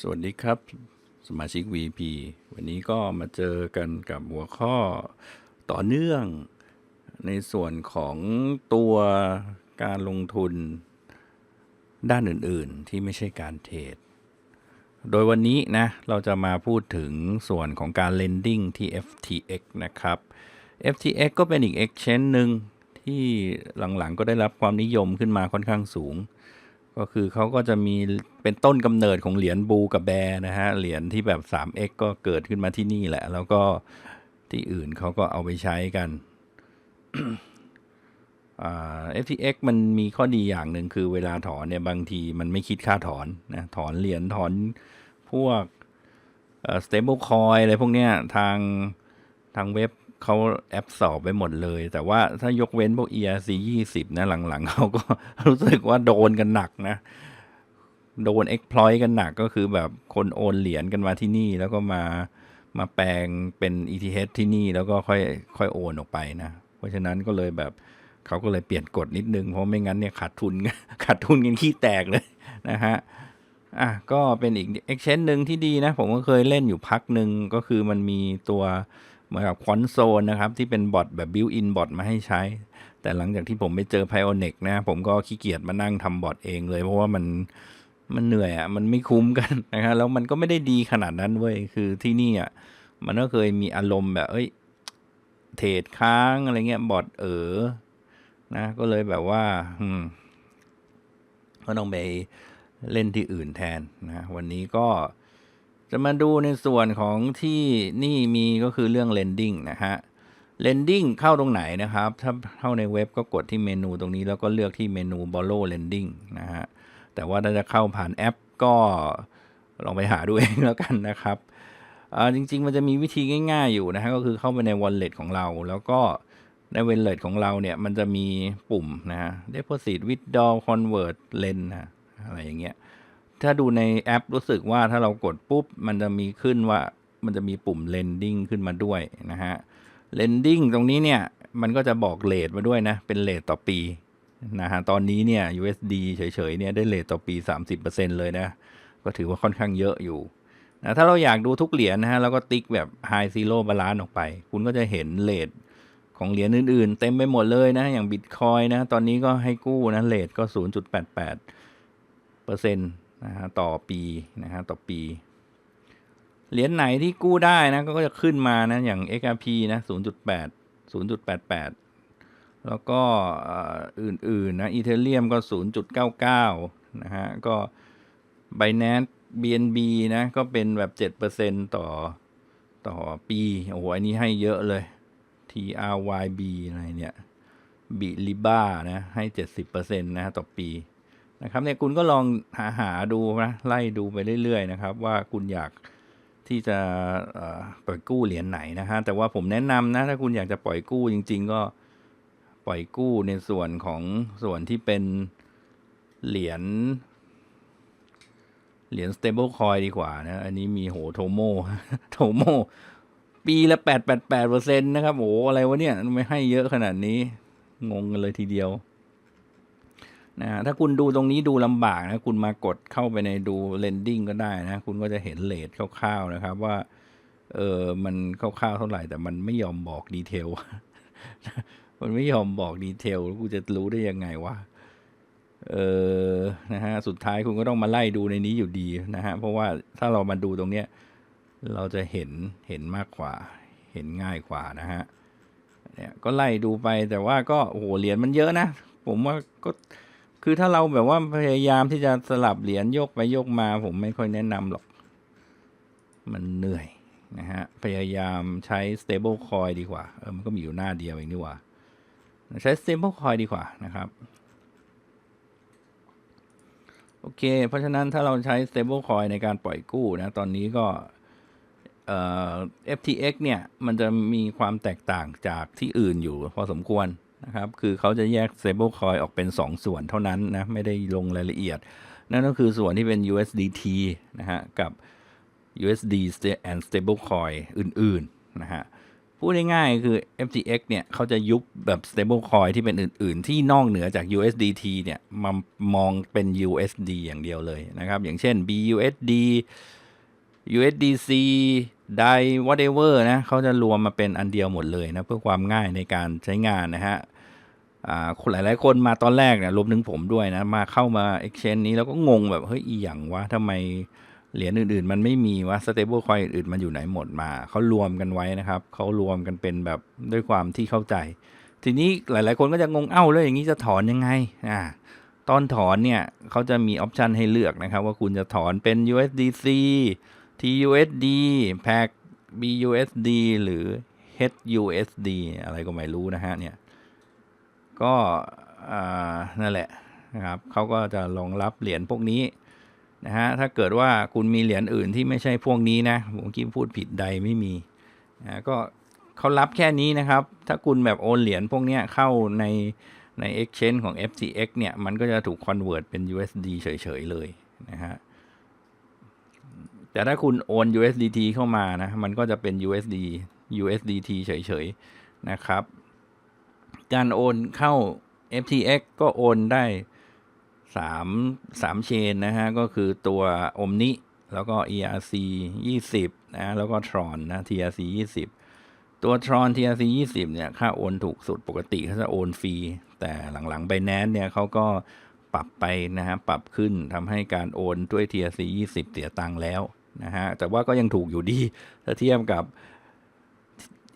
สวัสดีครับ สมาชิก VP วันนี้ก็มาเจอกันกับหัวข้อต่อเนื่องในส่วนของตัวการลงทุนด้านอื่น ๆ ที่ไม่ใช่การเทรด โดยวันนี้นะเราจะมาพูดถึงส่วนของการ lending ที่ FTX นะครับ FTX ก็เป็นอีก exchange หนึ่งที่หลังๆ ก็ได้รับความนิยมขึ้นมาค่อนข้างสูง ก็คือเขาก็จะมีเป็นต้นกำเนิดของเหรียญบูกับแบร์นะฮะ เหรียญที่แบบ 3x ก็เกิดขึ้นมาที่นี่แหละ แล้วก็ที่อื่นเขาก็เอาไปใช้กันอ่า FTX มันมีข้อดีอย่างหนึ่งคือเวลาถอนเนี่ย บางทีมันไม่คิดค่าถอนนะถอนเหรียญถอนพวกเอ่อ stable coin อะไรพวกเนี้ยทางทางเว็บ เขาแอปสอบไปหมดเลย แต่ว่าถ้ายกเว้นพวก ERC 20 นะ หลังๆเขาก็รู้สึกว่าโดนกันหนักนะ โดน exploit กันหนักก็คือแบบคนโอนเหรียญกันมาที่นี่ แล้วก็มามาแปลงเป็น ETH ที่นี่แล้วก็ค่อยค่อยโอนออกไปนะ เพราะฉะนั้นก็เลยแบบเขาก็เลยเปลี่ยนกฎนิดนึง เพราะไม่งั้นเนี่ยขาดทุนขาดทุนกันขี้แตกเลยนะฮะอะก็เป็นอีก exchange หนึ่งที่ดีนะ ผมก็เคยเล่นอยู่พักหนึ่งก็คือมันมีตัว มือนกับคอนโซลนะครับ ที่เป็นบอทแบบ built in บอทมาให้ใช้ แต่หลังจากที่ผมไปเจอ Pionex นะผมก็ขี้เกียจมานั่งทำบอทเองเลย เพราะว่ามันมันเหนื่อยอะ่ะมันไม่คุ้มกันนะฮะแล้วมันก็ไม่ได้ดีขนาดนั้นเว้ยคือที่นี่อะมันก็เคยมีอารมณ์แบบ เอ้ยเทรดค้างอะไรเงี้ยบอทเออนะก็เลยแบบว่า อืมก็ต้องไปเล่นที่อื่นแทนนะ วันนี้ก็ จะมาดูในส่วนของที่นี่มีก็คือเรื่อง lending นะฮะ lending เข้าตรงไหนนะครับ ถ้าเข้าในเว็บก็กดที่เมนูตรงนี้แล้วก็เลือกที่เมนู borrow lending นะฮะ แต่ว่าถ้าจะเข้าผ่านแอปก็ลองไปหาดูเองแล้วกันนะครับจริง ๆ มันจะมีวิธีง่าย ๆ อยู่นะฮะ ก็คือเข้าไปใน wallet ของเรา แล้วก็ใน wallet ของเราเนี่ย มันจะมีปุ่มนะฮะ deposit withdraw convert lend นะอะไรอย่างเงี้ย ถ้าดูในแอปรู้สึกว่าถ้าเรากดปุ๊บ มันจะมีขึ้นว่ามันจะมีปุ่ม lending ขึ้นมาด้วยนะฮะ lending ตรงนี้เนี่ย มันก็จะบอกเลทมาด้วยนะ เป็นเลทต่อปีนะฮะตอนนี้เนี่ย USD เฉยๆเนี่ยได้เลทต่อปี 30%เลยนะ ก็ถือว่าค่อนข้างเยอะอยู่นะถ้าเราอยากดูทุกเหรียญนะฮะแล้วก็ติ๊กแบบ high zero balance ออกไป คุณก็จะเห็นเลทของเหรียญอื่นๆ เต็มไปหมดเลยนะ อย่าง Bitcoin นะ ตอนนี้ก็ให้กู้นะเลทก็ 0.88เปอร์เซ็นต์ นะฮะต่อปีนะฮะต่อปี เหรียญไหนที่กู้ได้นะก็จะขึ้นมานะอย่าง XRP นะ0.8 0.88 แล้วก็อื่นๆนะอีเทเรียมก็ 0.99 นะฮะก็ Binance BNB นะก็เป็นแบบ 7%ต่อต่อปี โอ้โห อันนี้ให้เยอะเลย TRYB อะไรเนี่ยบิลิบ้านะ ให้ 70%นะฮะต่อปี นะครับเนี่ยคุณก็ลองหาหาดูนะไล่ดูไปเรื่อย ๆ นะครับ ว่าคุณอยากที่จะเปล่อยกู้เหรียญไหนนะฮะแต่ว่าผมแนะนำนะถ้าคุณอยากจะปล่อยกู้จริง ๆ ก็ปล่อยกู้ในส่วนของส่วนที่เป็นเหรียญเหรียญ stable coin ดีกว่านะ อันนี้มีโหโทโมโทโมปีละแปดแปดแปดเปอร์เซ็นต์นะครับโอ้อะไรวะเนี่ยไม่ให้เยอะขนาดนี้ งงกันเลยทีเดียว นะถ้าคุณดูตรงนี้ดูลำบากนะคุณมากดเข้าไปในดู lending ก็ได้นะคุณก็จะเห็นเลทคร่าวๆนะครับว่าเออมันคร่าวๆเท่าไหร่แต่มันไม่ยอมบอกดีเทลมันไม่ยอมบอกดีเทลแล้วกูจะรู้ได้ยังไงวะเออนะฮะสุดท้ายคุณก็ต้องมาไล่ดูในนี้อยู่ดีนะฮะเพราะว่าถ้าเรามาดูตรงเนี้ยเราจะเห็นเห็นมากกว่า เห็นง่ายกว่านะฮะเนี่ยก็ไล่ดูไปแต่ว่าก็โอ้โหเหรียญมันเยอะนะ ผมว่าก็ คือถ้าเราแบบว่าพยายามที่จะสลับเหรียญโยกไปโยกมา ผมไม่ค่อยแนะนำหรอก มันเหนื่อยนะฮะ พยายามใช้ stable coin ดีกว่า เออ มันก็มีอยู่หน้าเดียวเองนี่ว่า ใช้ stable coin ดีกว่านะครับ โอเค เพราะฉะนั้นถ้าเราใช้ stable coin ในการปล่อยกู้นะ ตอนนี้ก็เอ่อ FTX เนี่ย มันจะมีความแตกต่างจากที่อื่นอยู่พอสมควร นะครับ คือเขาจะแยก stable coin ออกเป็น 2 ส่วนเท่านั้นนะ ไม่ได้ลงรายละเอียด นั่นก็คือส่วนที่เป็น USDT นะฮะ กับ USD and stable coin อื่น ๆ นะฮะ พูดง่ายๆคือ FTX เนี่ยเขาจะยุบแบบ stable coin ที่เป็นอื่น ๆ ที่นอกเหนือจาก USDT เนี่ยมามองเป็น USD อย่างเดียวเลยนะครับ อย่างเช่น BUSD USDC DAI whatever นะเขาจะรวมมาเป็นอันเดียวหมดเลยนะ เพื่อความง่ายในการใช้งานนะฮะ คนหลาย ๆ คนมาตอนแรกเนี่ยรวมถึงผมด้วยนะ มาเข้ามา exchange นี้แล้วก็งงแบบ เฮ้ย อีหยังวะทำไมเหรียญอื่น ๆ มันไม่มีวะ stable coin อื่น ๆ มันอยู่ไหนหมดมา เขารวมกันไว้นะครับ เขารวมกันเป็นแบบด้วยความที่เข้าใจ ทีนี้หลาย ๆ คนก็จะงงเอ้าแล้วอย่างนี้จะถอนยังไงอ่าตอนถอนเนี่ยเขาจะมีออปชันให้เลือกนะครับ ว่าคุณจะถอนเป็น USDC TUSD PAC BUSD หรือ HUSD อะไรก็ไม่รู้นะฮะเนี่ย ก็นั่นแหละนะครับเขาก็จะรองรับเหรียญพวกนี้นะฮะถ้าเกิดว่าคุณมีเหรียญอื่นที่ไม่ใช่พวกนี้นะผมกี้พูดผิดใดไม่มีนะก็เขารับแค่นี้นะครับ ถ้าคุณแบบโอนเหรียญพวกเนี้ยเข้าในใน Exchange ของ FTX เนี่ย มันก็จะถูก convert เป็น USD เฉยๆเลยนะฮะแต่ถ้าคุณโอน USDT เข้ามานะ มันก็จะเป็น USD USDT เฉยๆนะครับ การโอนเข้า FTX ก็โอนได้สามสามเชนนะฮะ ก็คือตัว Omni แล้วก็ ERC 20 นะ แล้วก็ Tron นะ TRC 20 ตัว Tron TRC 20 เนี่ย ค่าโอนถูกสุดปกติเขาจะโอนฟรี แต่หลังๆ Binance เนี่ยเขาก็ปรับไปนะฮะ ปรับขึ้นทำให้การโอนด้วย TRC 20 เสียตังค์แล้วนะฮะ แต่ว่าก็ยังถูกอยู่ดี ถ้าเทียบกับ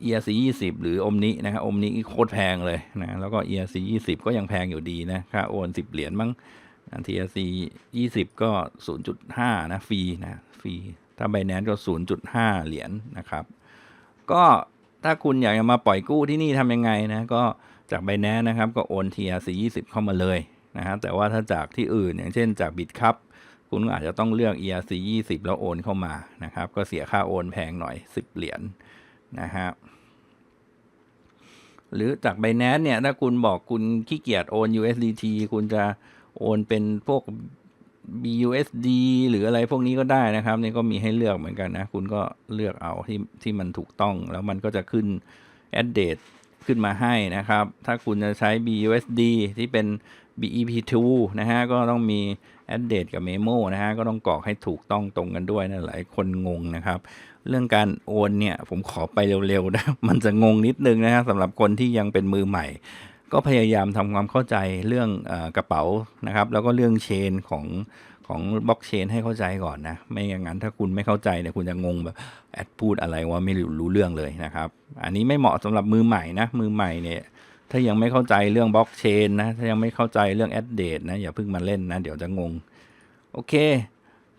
ERC 20 หรือ Omni นะครับ Omni โคตรแพงเลยนะแล้วก็ ERC 20 ก็ยังแพงอยู่ดีนะค่าโอน 10 เหรียญมั้ง TRC 20 ก็ 0.5 นะฟรีนะฟรีถ้า Binance ก็ 0.5 เหรียญนะครับ ก็ถ้าคุณอยากจะมาปล่อยกู้ที่นี่ทำยังไงนะก็จาก Binance นะครับก็โอน TRC 20 เข้ามาเลยนะฮะแต่ว่าถ้าจากที่อื่นอย่างเช่นจาก Bitcup คุณก็อาจจะต้องเลือก ERC 20 แล้วโอนเข้ามานะครับ ก็เสียค่าโอนแพงหน่อย 10 เหรียญ นะฮะหรือจาก Binance เนี่ย ถ้าคุณบอกคุณขี้เกียจโอน USDT คุณจะโอนเป็นพวก BUSD หรืออะไรพวกนี้ก็ได้นะครับ นี่ก็มีให้เลือกเหมือนกันนะ คุณก็เลือกเอาที่ที่มันถูกต้อง แล้วมันก็จะขึ้น address ขึ้นมาให้นะครับ ถ้าคุณจะใช้ BUSD ที่เป็น BEP2 นะฮะ ก็ต้องมี address กับ memo นะฮะ ก็ต้องกรอกให้ถูกต้องตรงกันด้วยนะ หลายคนงงนะครับ เรื่องการโอนเนี่ย ผมขอไปเร็วๆนะ มันจะงงนิดนึงนะครับสำหรับคนที่ยังเป็นมือใหม่ ก็พยายามทำความเข้าใจเรื่องอกระเป๋านะครับ แล้วก็เรื่องเชนของของบล็อกเชนให้เข้าใจก่อนนะ ไม่อย่างนั้นถ้าคุณไม่เข้าใจเนี่ยคุณจะงงแบบแอดพูดอะไรว่าไม่รู้เรื่องเลยนะครับ อันนี้ไม่เหมาะสำหรับมือใหม่นะ มือใหม่เนี่ย ถ้ายังไม่เข้าใจเรื่องบล็อกเชนนะ ถ้ายังไม่เข้าใจเรื่องแอดเดตนะ อย่าเพิ่งมาเล่นนะ เดี๋ยวจะงง โอเค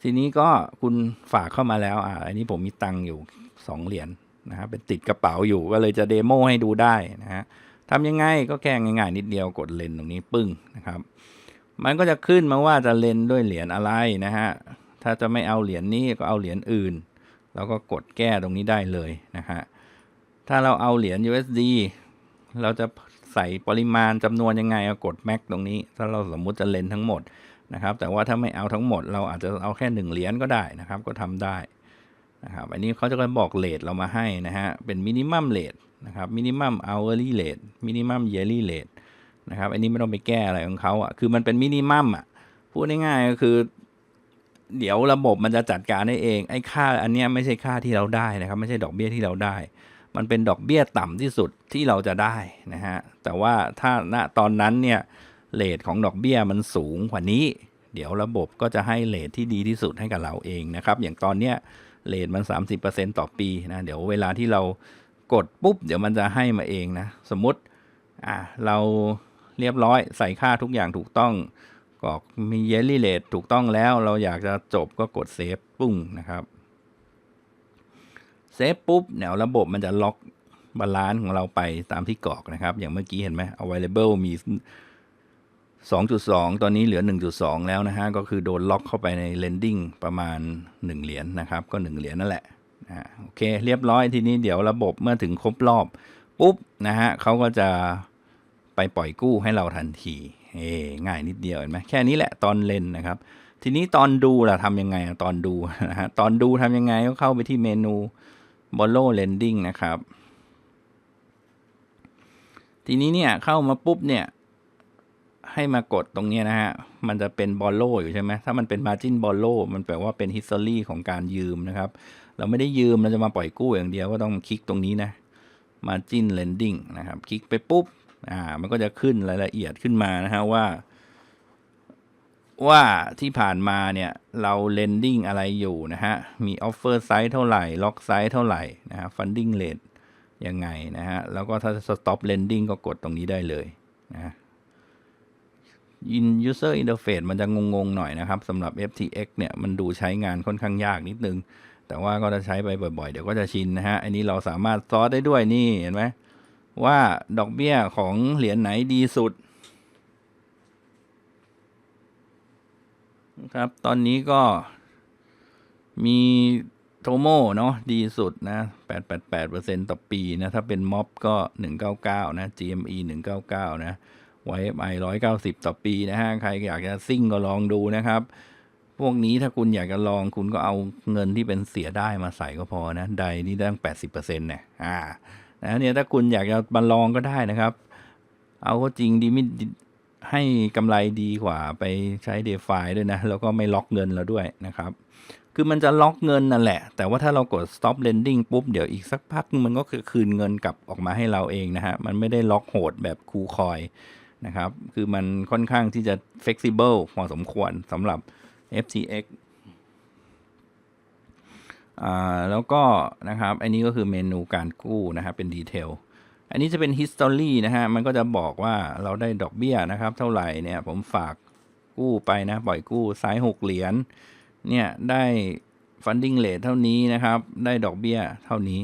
ทีนี้ก็คุณฝากเข้ามาแล้ว อ่า อันนี้ผมมีตังค์อยู่สองเหรียญนะครับเป็นติดกระเป๋าอยู่ก็เลยจะเดโมให้ดูได้นะฮะทำยังไงก็แค่ง่ายๆนิดเดียวกดเลนตรงนี้ปึ้งนะครับ มันก็จะขึ้นมาว่าจะเลนด้วยเหรียญอะไรนะฮะ ถ้าจะไม่เอาเหรียญนี้ก็เอาเหรียญอื่น แล้วก็กดแก้ตรงนี้ได้เลยนะฮะ ถ้าเราเอาเหรียญ USD เราจะ ส่ปริมาณจำนวนยังไงเอากด Max ตรงนี้ ถ้าเราสมมุติจะเลนทั้งหมดนะครับ แต่ว่าถ้าไม่เอาทั้งหมด เราอาจจะเอาแค่หนึ่งเหรียญก็ได้นะครับ ก็ทำได้นะครับ อันนี้เขาจะบอกเลทเรามาให้นะฮะ เป็นมินิมัมเลทนะครับ มินิมัม hourly rate มินิมัม yearly rate นะครับ อันนี้ไม่ต้องไปแก้อะไรของเขาอะ คือมันเป็นมินิมัมอะ พูดง่ายๆก็คือ เดี๋ยวระบบมันจะจัดการได้เอง ไอ้ค่าอันนี้ไม่ใช่ค่าที่เราได้นะครับ ไม่ใช่ดอกเบี้ยที่เราได้ มันเป็นดอกเบี้ยต่ำที่สุดที่เราจะได้นะฮะ แต่ว่าถ้าณตอนนั้นเนี่ยเลทของดอกเบี้ยมันสูงกว่านี้ เดี๋ยวระบบก็จะให้เลทที่ดีที่สุดให้กับเราเองนะครับ อย่างตอนเนี้ยเลทมัน 30%ต่อปีนะ เดี๋ยวเวลาที่เรากดปุ๊บ เดี๋ยวมันจะให้มาเองนะ สมมติอะเราเรียบร้อยใส่ค่าทุกอย่างถูกต้องกรอกมีเยลลี่เลทถูกต้องแล้วเราอยากจะจบก็กดเซฟปุ้งนะครับ ซฟปุ๊บเดี๋ยวระบบมันจะล็อกบาลานซ์ของเราไปตามที่กรอกนะครับ อย่างเมื่อกี้เห็นไหม available มี 2.2 ตอนนี้เหลือ 1.2 แล้วนะฮะ ก็คือโดนล็อกเข้าไปใน lending ประมาณ 1 เหรียญนนะครับ ก็ 1 เหรียญนั่นแหละอ่าโอเค เรียบร้อยทีนี้เดี๋ยวระบบเมื่อถึงครบรอบ ปุ๊บ นะฮะเขาก็จะไปปล่อยกู้ให้เราทันทีเอง่ายนิดเดียวเห็นไหมแค่นี้แหละตอนเล่นนะครับ ทีนี้ตอนดูล่ะทำยังไงตอนดูนะฮะตอนดูทำยังไงก็เข้าไปที่เมนู borrow lending นะครับ ทีนี้เนี่ยเข้ามาปุ๊บเนี่ย ให้มากดตรงนี้นะฮะ มันจะเป็นบอลโลอยู่ใช่ไหมถ้ามันเป็น margin บอลโลมันแปลว่าเป็น history ของการยืมนะครับ เราไม่ได้ยืมเราจะมาปล่อยกู้อย่างเดียวก็ต้องคลิกตรงนี้นะ margin lending นะครับ คลิกไปปุ๊บ อ่า มันก็จะขึ้นรายละเอียดขึ้นมานะฮะว่า ว่าที่ผ่านมาเนี่ยเรา lending อะไรอยู่นะฮะ มี offer size เท่าไหร่ lock size เท่าไหร่นะฮะ funding rate ยังไงนะฮะ แล้วก็ถ้า stop lending ก็กดตรงนี้ได้เลยนะฮะ In user interface มันจะงงๆหน่อยนะครับสำหรับ FTX เนี่ยมันดูใช้งานค่อนข้างยากนิดนึง แต่ว่าก็จะใช้ไปบ่อยๆ เดี๋ยวก็จะชินนะฮะ อันนี้เราสามารถซอสได้ด้วยนี่เห็นไหมว่าดอกเบี้ยของเหรียญไหนดีสุด ครับ ตอนนี้ก็มีโทโมเนาะดีสุดนะ 888%ต่อปีนะ ถ้าเป็นม็อบก็ 199 นะ GME 199 นะ YFI 190 ต่อปีนะฮะ ใครอยากจะซิ่งก็ลองดูนะครับ พวกนี้ถ้าคุณอยากจะลองคุณก็เอาเงินที่เป็นเสียได้มาใส่ก็พอนะ ใดนี่ได้ตั้ง 80%เนี่ยอ่านะเนี่ยถ้าคุณอยากจะมาลองก็ได้นะครับ เอาก็จริงดีไม่ดี ให้กำไรดีกว่าไปใช้ d e f i ด้วยนะ แล้วก็ไม่ล็อกเงินเราด้วยนะครับ คือมันจะล็อกเงินนั่นแหละ แต่ว่าถ้าเรากด stop lending ปุ๊บ เดี๋ยวอีกสักพักมันก็คือคืนเงินกลับออกมาให้เราเองนะฮะ มันไม่ได้ล็อกโหดแบบคูคอยนะครับ คือมันค่อนข้างที่จะ flexible พอสมควรสำหรับ FTX อ่าแล้วก็นะครับ อันนี้ก็คือเมนูการกู้นะครับเป็นดีเทล อันนี้จะเป็น history นะฮะ มันก็จะบอกว่าเราได้ดอกเบี้ยนะครับ เท่าไหร่เนี่ย ผมฝากกู้ไปนะ ปล่อยกู้ซ้ายหกเหรียญ เนี่ย ได้ funding rate เท่านี้นะครับ ได้ดอกเบี้ยเท่านี้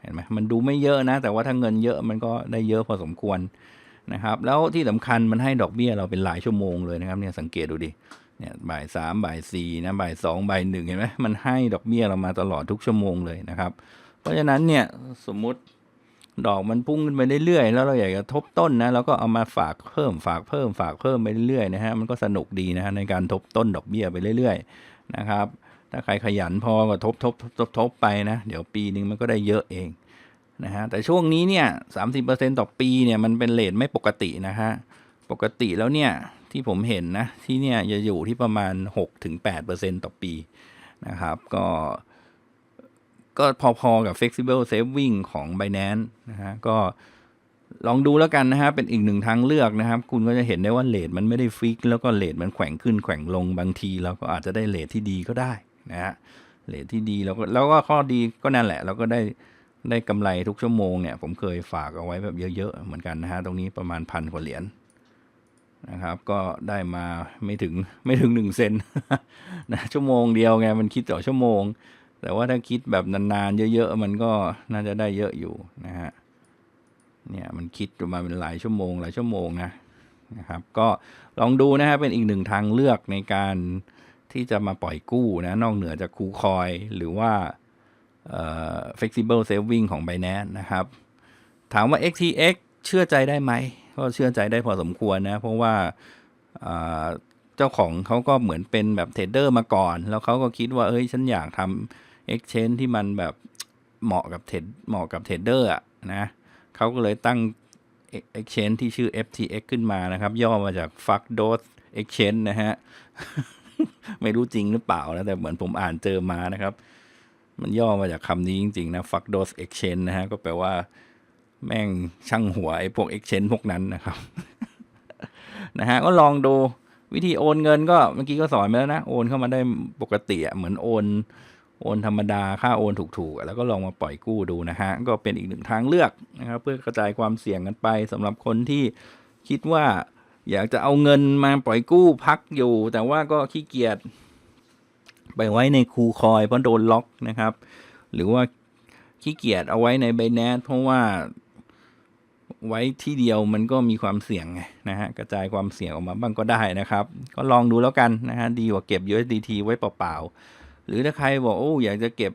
เห็นไหมมันดูไม่เยอะนะ แต่ว่าถ้าเงินเยอะมันก็ได้เยอะพอสมควรนะครับ แล้วที่สำคัญมันให้ดอกเบี้ยเราเป็นหลายชั่วโมงเลยนะครับ เนี่ยสังเกตดูดิ เนี่ยบ่ายสามบ่ายสี่นะบ่ายสองบ่ายหนึ่งเห็นไหมมันให้ดอกเบี้ยเรามาตลอดทุกชั่วโมงเลยนะครับ เพราะฉะนั้นเนี่ยสมมุติ ดอกมันพุ่งขึ้นไปเรื่อยๆ แล้วเราอยากจะทบต้นนะเราก็เอามาฝากเพิ่มฝากเพิ่มฝากเพิ่มไปเรื่อยๆนะฮะมันก็สนุกดีนะฮะในการทบต้นดอกเบี้ยไปเรื่อยๆนะครับ ถ้าใครขยันพอก็ทบทบทบทบไปนะ เดี๋ยวปีหนึ่งมันก็ได้เยอะเองนะฮะแต่ช่วงนี้เนี่ยสามสิบเปอร์เซ็นต่อปีเนี่ยมันเป็นเลทไม่ปกตินะฮะปกติแล้วเนี่ยที่ผมเห็นนะที่เนี่ยจะอยู่ที่ประมาณ 6-8%ต่อปีนะครับ ก็ ก็พอๆกับ flexible saving ของ Binance นะฮะก็ลองดูแล้วกันนะฮะเป็นอีกหนึ่งทางเลือกนะครับ คุณก็จะเห็นได้ว่าเลทมันไม่ได้ฟิก แล้วก็เลทมันแขว่งขึ้นแขว่งลงบางทีเราก็อาจจะได้เลทที่ดีก็ได้นะฮะเลทที่ดีแล้วก็แล้วก็ข้อดีก็นั่นแหละ เราก็ได้ได้กำไรทุกชั่วโมงเนี่ย ผมเคยฝากเอาไว้แบบเยอะๆ เหมือนกันนะฮะ ตรงนี้ประมาณพันกว่าเหรียญนะครับ ก็ได้มาไม่ถึงไม่ถึงหนึ่งเซนนะชั่วโมงเดียวไงมันคิดต่อชั่วโมง แต่ว่าถ้าคิดแบบนานๆเยอะๆมันก็น่าจะได้เยอะอยู่นะฮะเนี่ยมันคิดมาเป็นหลายชั่วโมง หลายชั่วโมงนะนะครับก็ลองดูนะฮะเป็นอีกหนึ่งทางเลือกในการที่จะมาปล่อยกู้นะนอกเหนือจากคูคอยหรือว่าเอ่อ flexible saving ของ Binance นะครับ ถามว่า XTX เชื่อใจได้ไหม ก็เชื่อใจได้พอสมควรนะ เพราะว่าอ่าเจ้าของเขาก็เหมือนเป็นแบบเทรดเดอร์มาก่อน แล้วเขาก็คิดว่า เอ้ย ฉันอยากทำ exchange ที่มันแบบเหมาะกับเทรดเหมาะกับเทรดเดอร์อะนะเขาก็เลยตั้ง exchange ที่ชื่อ FTX ขึ้นมานะครับ ย่อมาจาก Fuck Dose Exchange นะฮะ ไม่รู้จริงหรือเปล่านะแต่เหมือนผมอ่านเจอมานะครับ มันย่อมาจากคำนี้จริง ๆ นะ Fuck Dose Exchange นะฮะ ก็แปลว่าแม่งช่างหัวไอ้พวก exchange พวกนั้นนะครับ นะฮะ ก็ลองดูวิธีโอนเงินก็เมื่อกี้ก็สอนไปแล้วนะ โอนเข้ามาได้ปกติอะเหมือนโอน โอนธรรมดาค่าโอนถูกๆ แล้วก็ลองมาปล่อยกู้ดูนะฮะ ก็เป็นอีกหนึ่งทางเลือกนะครับ เพื่อกระจายความเสี่ยงกันไปสำหรับคนที่คิดว่าอยากจะเอาเงินมาปล่อยกู้พักอยู่ แต่ว่าก็ขี้เกียจไปไว้ในคูคอยเพราะโดนล็อกนะครับ หรือว่าขี้เกียจเอาไว้ใน b บ n a n c e เพราะว่าไว้ที่เดียวมันก็มีความเสี่ยงไงนะฮะกระจายความเสี่ยงออกมาบ้างก็ได้นะครับ ก็ลองดูแล้วกันนะฮะดีกว่าเก็บ USDT ไว้เปล่าๆ หรือถ้าใครบอกโอ้อยากจะเก็บ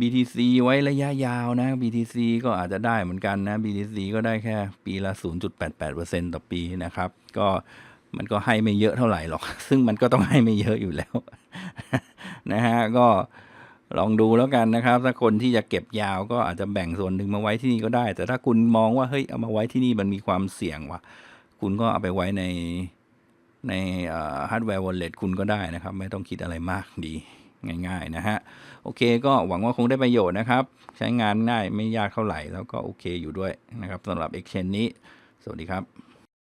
BTC ไว้ระยะยาวนะ BTC ก็อาจจะได้เหมือนกันนะ BTC ก็ได้แค่ปีละ 0.88%ต่อปีนะครับ ก็มันก็ให้ไม่เยอะเท่าไหร่หรอก ซึ่งมันก็ต้องให้ไม่เยอะอยู่แล้วนะฮะ ก็ลองดูแล้วกันนะครับ ถ้าคนที่จะเก็บยาวก็อาจจะแบ่งส่วนหนึ่งมาไว้ที่นี่ก็ได้ แต่ถ้าคุณมองว่าเฮ้ยเอามาไว้ที่นี่มันมีความเสี่ยงว่ะ คุณก็เอาไปไว้ใน ในฮาร์ดแวร์วอลเล็ตคุณก็ได้นะครับ ไม่ต้องคิดอะไรมากดีง่าย ๆ นะฮะ โอเคก็หวังว่าคงได้ประโยชน์นะครับ ใช้งานง่ายไม่ยากเท่าไหร่ แล้วก็โอเคอยู่ด้วยนะครับสำหรับ Exchange นี้ สวัสดีครับ